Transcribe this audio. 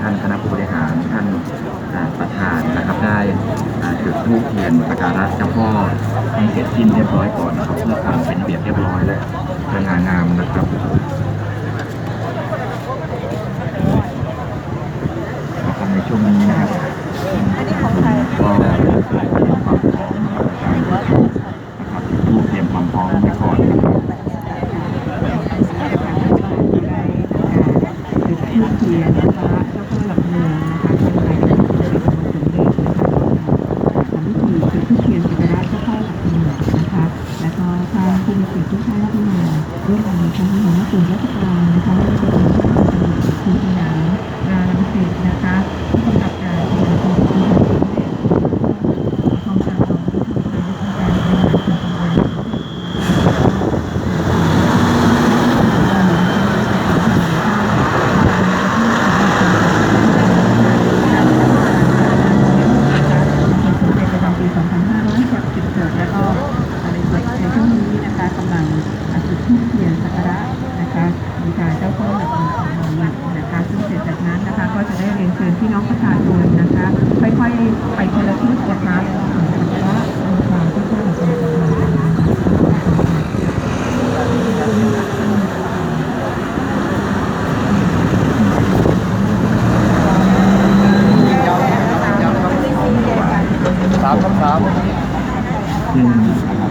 ท่านคณะผู้บริหารท่านประธานนะครับได้จุดธูปเทียนปรกการะเจ้าพ่อให้เสร็จสิ้นเรียบร้อยก่อนนะครับเพื่อความเป็นเบียบเรียบร้อยและสง่างามนะครับในช่วงนี้นะครับก็ ด้วยกันนะคะของรัฐบาลนะคะ บูชาเจ้าพ่อหลักเมืองของเรานะคะ ซึ่งเสร็จจากนั้นนะคะ ก็จะได้เรียนเชิญพี่น้องประชาชนนะคะ ค่อยๆ ไปคนละทิศนะคะสามครับสามอืม